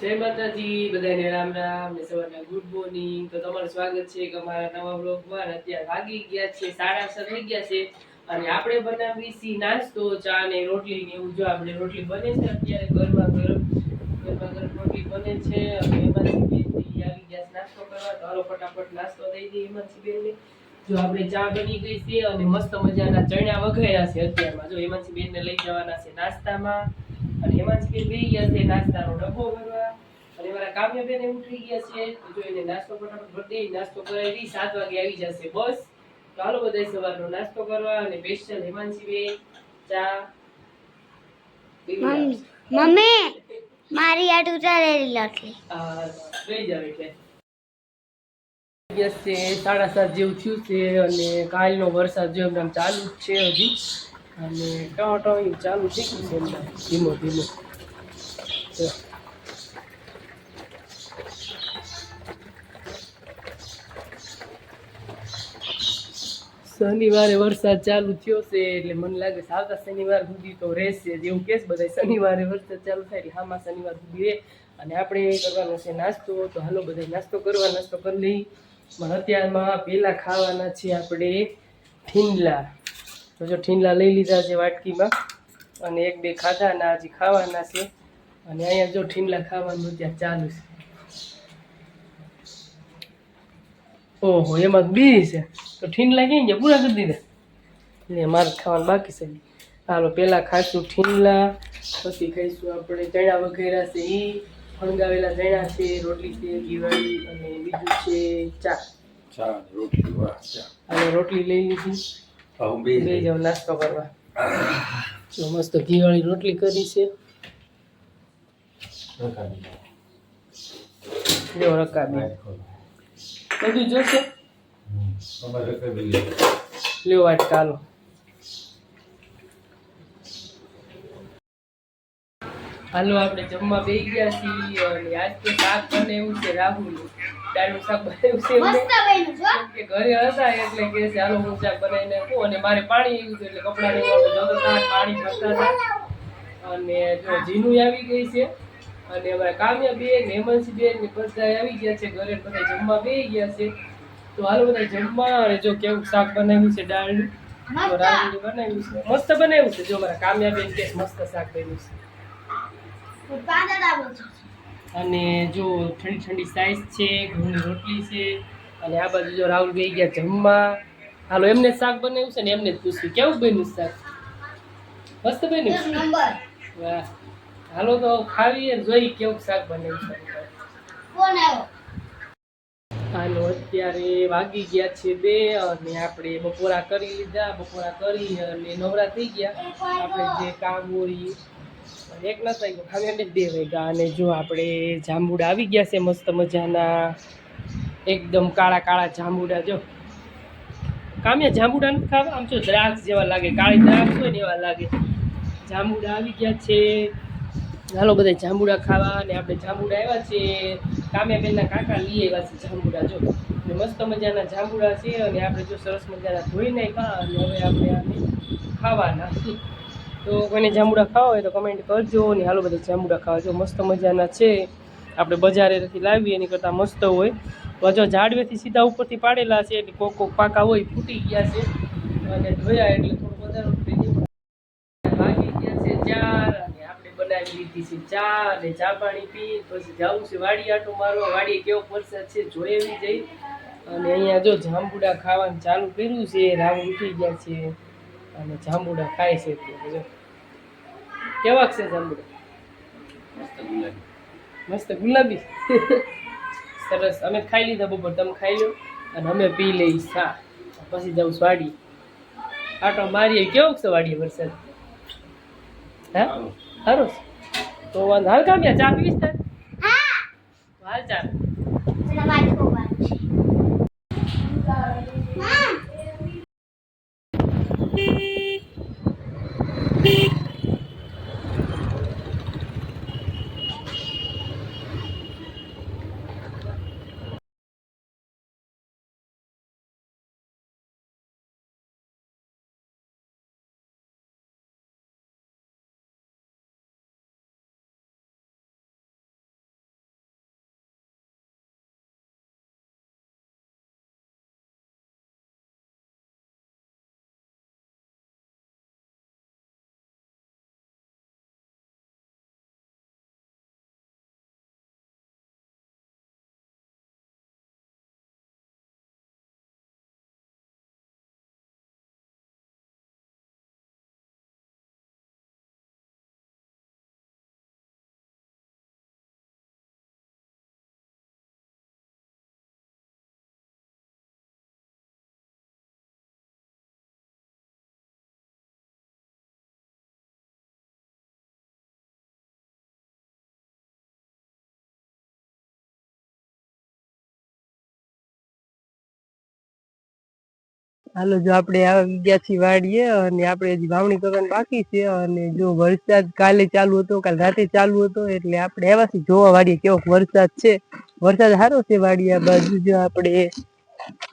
જય માતાજી બધાને રામ રામ ને સવારના ગુડ મોર્નિંગ. તો તમારું સ્વાગત છે કે અમારા નવા બ્લોગમાં અત્યારે વાગી ગયા છે, સાડા સાત થઈ ગયા છે. અને આપણે બનાવી સી નાસ્તો, ચા ને રોટલી ને એવું. જો આપણે રોટલી બને છે અત્યારે ગરમા ગરમ ગરમા ગરમ રોટલી બને છે. અને એમાંથી બેનથી આવી ગયા છે નાસ્તો કરવા. તો હાલો ફટાફટ નાસ્તો દઈ દઈએ એમાંથી બેનને. જો આપણે ચા બની ગઈ છે અને મસ્ત મજાના ચણ્યા વઘાર્યા છે અત્યારમાં. જો એમાંથી બેનને લઈ જવાના છે નાસ્તામાં. અને હેમાંસી બેન બેહી ગયા છે નાસ્તાનો ડબ્બો ભરવા. અને મારા કાવ્યબેન થઈ ગયા છે તો જો એને નાસ્તો ફટાફટ ભરી દઈ નાસ્તો કરાવી સાત વાગે આવી જશે બસ. તો હાલો બધા સવારનો નાસ્તો કરવા અને સ્પેશિયલ હેમાંસી બેન ચા મમ્મી મારી આ તૂટેલી લખી લઈ જાવ એટલે. સાડા સાત જેવું થયું છે અને કાલનો વરસાદ જો એમ ચાલુ છે હજી. અને ટો ટો એવું ચાલુ થઈ ગયું છે ધીમો ધીમો. શનિવારે વરસાદ ચાલુ થયો છે એટલે મને લાગે છે આવતા શનિવાર સુધી તો રહેશે જેવું કેસ બધા શનિવારે વરસાદ ચાલુ થાય એટલે હામાં શનિવાર સુધી રહે. અને આપણે કરવાનો છે નાસ્તો, તો હાલો બધા નાસ્તો કરવા, નાસ્તો કરી લઈ પણ અત્યારમાં પહેલાં ખાવાના છે આપણે ઠીંડલા. તો જો ઠીંડલા લઈ લીધા છે વાટકીમાં અને એક બે ખાધા અને હજી ખાવાના છે. અને અહીંયા જો ઠીંડલા ખાવાનું ત્યાં ચાલુ છે. ઓહો એમાં બી છે. તો ઠીંડલા ક્યાં ગયા? પૂરા કરી દીધા. એટલે મારે ખાવાનું બાકી છે. હાલો પહેલાં ખાઈશું ઠીંડલા પછી ખાઈશું આપણે ચણા વગેરે છે એ ફણગાવેલા ચણા છે રોટલી છે દિવાળી અને બીજું છે ચા. ચા રોટલી વાહ ચા. અને રોટલી લઈ લીધી. બે બે જાવ નાસ્તો કરવા. તો મસ્ત ઘીવાળી રોટલી કરી છે. જો રકાબી. બધું જોશે? લ્યો વાટ ચાલો. હાલો આપણે જમવા બેસી ગયા છીએ અને આજ તો શાક બને એવું છે રાહુલ. શાક બનાવ્યું છે મસ્ત બન્યું છો કે ઘરે હતા એટલે કે હાલો હું શાક બનાવીને આપું. અને મારે પાણી આવ્યું એટલે એવું આપણે પાણી ભરતા હતા. અને જો જીનું આવી ગઈ છે. અને અમારા કામ્યા બેન હેમંતસિંહ બેન ને બધા આવી ગયા છે ઘરે બધા જમવા બેસી ગયા છે. તો હાલો બધા જમવા. અને જો કેવું શાક બનાવ્યું છે દાળનું તો રાહુલે બનાવ્યું છે. મસ્ત બનાવ્યું છે. જો મારા કામ્યા બેન કે મસ્ત શાક બન્યું છે. અને જો ઠંડી ઠંડી સાઈઝ છે ઘઉંની રોટલી છે અને આ બાજુ જો રાહુલ ગઈ ગયા જમવા. હાલો એમને શાક બનાવ્યું છે ને એમને જ પૂછ્યું કેવું બન્યું શાક? મસ્ત બન્યું? વાહ. હાલો તો ખાવી અને જોઈ કેવું શાક બનાવ્યું છે હાલો અત્યારે વાગી ગયા છે બે અને આપણે બપોરા કરી લીધા. બપોરા કરી અને નવરા થઈ ગયા. આપણે જે કામ હોય અને જો આપણે જાંબુડા આવી ગયા છે મસ્ત મજાના, એકદમ કાળા કાળા જાંબુડા, જો. કામ્યા જાંબુડા નથી ખાવા? આમ જો દ્રાક્ષ જેવા લાગે, કાળી દ્રાક્ષ હોય ને એવા લાગે. જાંબુડા આવી ગયા છે. ચાલો બધા જાંબુડા ખાવા અને આપણે જાંબુડા આવ્યા છે કામ્યાબેનના કાકા લઈ આવ્યા છે જાંબુડા, જો. ને મસ્ત મજાના જાંબુડા છે અને આપણે જો સરસ મજાના ધોઈ નાખ્યા અને હવે આપણે આને ખાવાના. તો કોઈને જાંબુડા ખાવા હોય તો કમેન્ટ કરજો અને હાલો બધા જાંબુડા ખાવા. જો મસ્ત મજાના છે. આપણે બજારેથી લાવીએ, એની કરતાં મસ્ત હોય. તો જો ઝાડવેથી સીધા ઉપરથી પાડેલા છે એટલે કોક કોક પાકા હોય, ફૂટી ગયા છે. અને ધોયા એટલે થોડું વધારો જાય ગયા. છે ચાર. અને આપણે બનાવી લીધી છે ચા અને ચા પી, પછી જવું છે વાડી આટો મારો વાડીએ કેવો વરસાદ છે જોઈ જઈ. અને અહીંયા જો જાંબુડા ખાવાનું ચાલુ કર્યું છે રામ ઉઠી ગયા છે. અને જાંબુડા ખાય છે કેવાક છે જાંબુડા? મસ્ત ગુલાબી. સરસ. અમે ખાઈ લીધા બપોર. તમે ખાઈ લો. અને અમે પી લઈ સા. પછી જાઉં છું વાડીએ. આટો મારીએ. કેવો છે વાડીએ વરસાદ? હા? સારું. તો વાંધો. હાલ કામ ચા પીવીશ તાર? હાલો, જો આપણે આવી ગયા છીએ વાડીએ અને આપણે હજી વાવણી કરવાની બાકી છે અને જો વરસાદ કાલે ચાલુ હતો, કાલ રાતે ચાલુ હતો, એટલે આપણે છીએ જોવા વાડીએ કેવો વરસાદ છે. વરસાદ સારો છે વાડી આ બાજુ જો આપણે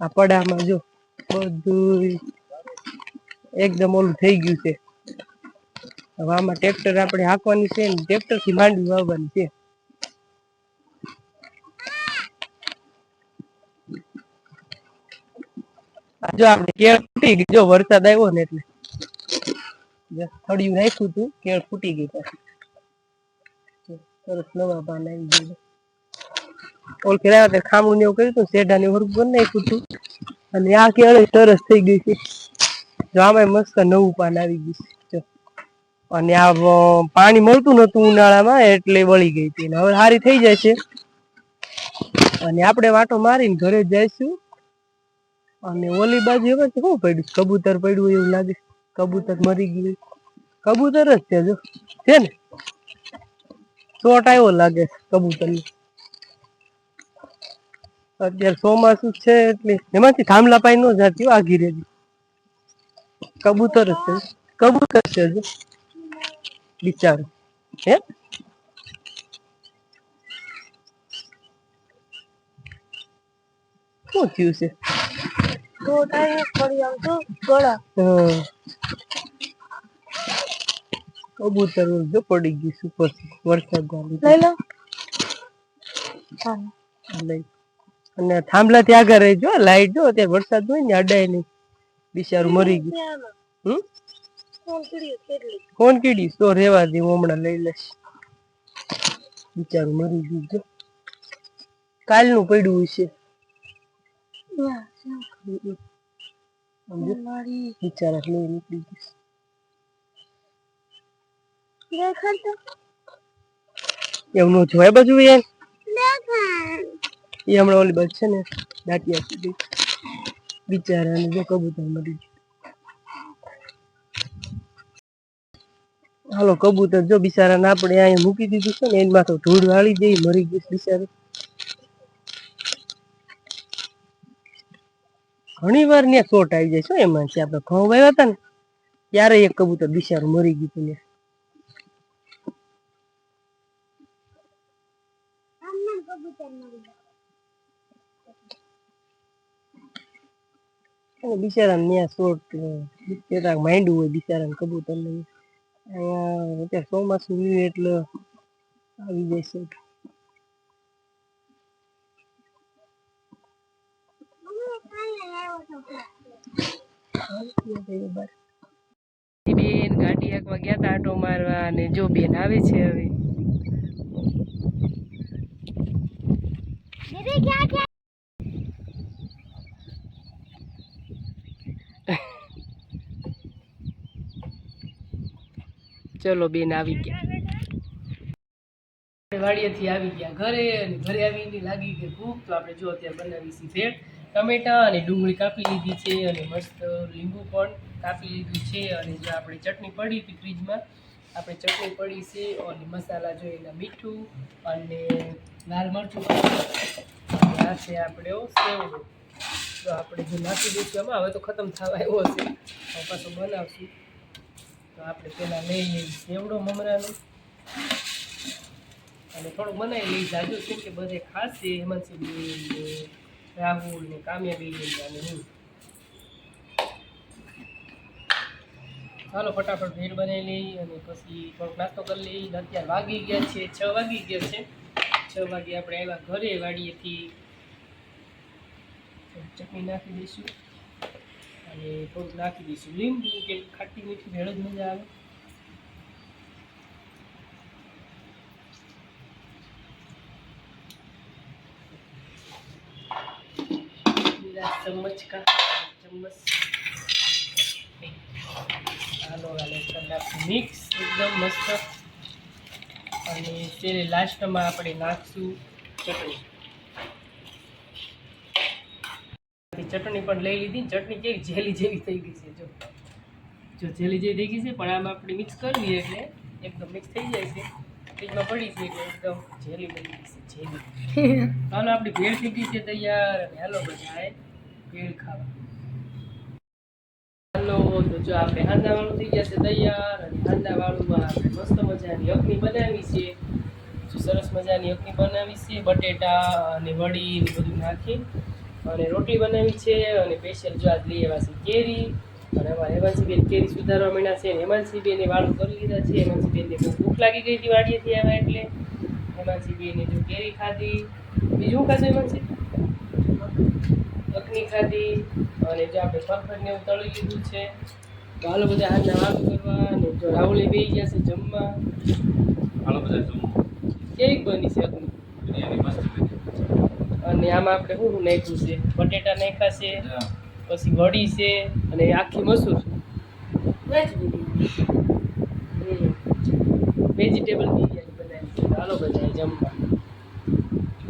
આ પડામાં જો બધું એકદમ ઓલું થઈ ગયું છે. હવે આમાં ટ્રેક્ટર આપણે હાંકવાની છે ને ટ્રેક્ટરથી માંડવી વાવવાની છે. જો આપણે કેળ ફૂટી ગઈ, જો વરસાદ આવ્યો ને એટલે. થોડી રાખ્યું હતું કેળ ફૂટી ગઈ સરસ નવા પાન આવી ગયું ઓલ ફેરાવા તે ખામણું એવું કર્યું હતું શેઢા ને વર્ગ કરી નાખ્યું હતું અને આ કેળ સરસ થઈ ગઈ છે. જો આમાં મસ્ત નવું પાન આવી ગયું અને આ પાણી મળતું નતું ઉનાળામાં એટલે વળી ગઈ હતી. હવે સારી થઈ જાય છે. અને આપણે વાટો મારીને ઘરે જઈશું. અને ઓલી બાજુ એમાં શું પડ્યું? કબૂતર પડ્યું એવું લાગે. કબૂતર મરી ગયું. કબૂતર જ છે જો. છે ને? ચોટ આવ્યો લાગે કબૂતર અત્યારે ચોમાસું છે એટલે એમાંથી થાંભલા પાઈ ન જાતી આ આઘી રેજી કબૂતર જ છે. કબૂતર છે જો. બિચારો. હે? શું થયું છે? કબૂતર જો પડી ગયું સુપર વરસાદ લઈ લઈ અને થાંભલા થી આગળ રહેજો લાઈટ જો અત્યારે વરસાદ હોય ને અડાય નહીં. બિચારું મરી ગયું. હમ? કોણ કીડી તો રેવા દે હમણાં લઈ લઈશ. બિચારું મરી ગયું જો કાલનું પડ્યું છે બિચારા લઈ નીકળી ગયું એવું ન જોવાય બાજુ યાર એ હમણાં ઓલી બસ છે ને દાંતિયા સુધી બિચારાને જો કબૂતર મરી ગયું હાલો કબૂતર જો બિચારાને આપણે અહીંયા મૂકી દીધું છે ને એમાં તો ધૂળ વાળી દઈ મરી ગયું છે બિચારું ઘણી વાર ને ચોટ આવી જાય છે હો એમાં છે, આપણે ઘઉં વાવ્યા હતા ને, ત્યારે એક કબૂતર બિચારું મરી ગયું હતું ને અને બિચારા ત્યાં શોટ કેટલાક માંડવું હોય બિચારા કબૂતર ને અહીંયા અત્યારે ચોમાસું આવ્યું એટલે આવી જાય શોટ બેન ગાડી હાંકવા ગયા હતા આટો મારવા અને જો બેન આવે છે હવે. ચલો બેન આવી ગયા. વાડીએથી આવી ગયા ઘરે અને ઘરે આવીને લાગી કે ભૂખ તો આપણે જો અત્યારે બનાવી છે ભેળ. ટમેટા અને ડુંગળી કાપી લીધી છે અને મસ્ત લીંબુ પણ કાપી લીધું છે અને જો આપણે ચટણી પડી હતી ફ્રીજમાં, આપણે ચટણી પડી છે અને મસાલા જો એના મીઠું અને લાલ મરચું આ છે આપણે સેવડો. તો આપણે જો નાખી દઈશું આમાં, હવે તો ખતમ થવા આવ્યો છે. હવે પાછો બનાવશું. તો આપણે પહેલાં લઈ લઈએ સેવડો મમરાનો. અને થોડુંક બનાવી લઈ જાજો કેમ કે બધે ખાશે હેમંતસિંહ રાહુલ ને કામયાબી અને હું ચાલો ફટાફટ ભેળ બનાવી લઈ અને પછી થોડોક નાસ્તો કરી લઈ અત્યારે વાગી ગયા છે, છ વાગી ગયા છે. છ વાગે આપણે આવ્યા ઘરે વાડીએથી. ચટણી નાખી દઈશું. અને થોડુંક નાખી દઈશું. લીંબુ કે ખાટી મીઠી ભેળ જ મજા આવે. चम्मच का चम्मच હાલો હાલો કરી નાખશું મિક્સ એકદમ મસ્ત અને તેને લાસ્ટમાં આપણે નાખશું ચટણી ચટણી પણ લઈ લીધી ચટણી કેવી જેલી જેવી થઈ ગઈ છે જો જો જેલી જેવી થઈ ગઈ છે પણ આમાં આપણે મિક્સ કરવી એટલે એકદમ મિક્સ થઈ જાય છે ફ્રીજમાં પડી છે એટલે એકદમ જેલી બની ગઈ છે જેલી હાલો આપણી ભેળ થઈ ગઈ છે તૈયાર અને હાલો બધા ભેળ ખાવા. તો જો આપણે હાંદાવાળું થઈ ગયા છે તૈયાર, અને હાંદાવાળુંમાં આપણે મસ્ત મજાની અગ્નિ બનાવી છે. સરસ મજાની અગ્નિ બનાવી છે, બટેટા અને વડી બધું નાખી, અને રોટલી બનાવી છે, અને સ્પેશિયલ જો આજ લઈ આવ્યા છે કેરી. અને અમારે હેમાંસીબેન કેરી સુધારવા માંડ્યા છે, અને હેમાંસીબેને વાળું કરી લીધા છે. હેમાંસીબેનને બહુ ભૂખ લાગી ગઈ હતી વાડીએથી આવ્યા એટલે. હેમાંસીબેને જો કેરી ખાધી. બીજું ખાધું હેમાંસી અખની ખાધી અને જો આપણે પરફેક્ટ ને એવું તળી લીધું છે. તો હાલો બધા હાથના વાળું કરવા અને જો રાહુલ બે ગયા છે જમવા. હાલો બધા જમવા. કેવી બની છે બિરયાની મસ્ત અને આમાં આપણે શું શું નાખ્યું છે? બટેટા નાખ્યા છે પછી વડી છે અને આખી મસૂર. વેજીટેબલ બિરયાની બનાવી છે. હાલો બધા જમવા.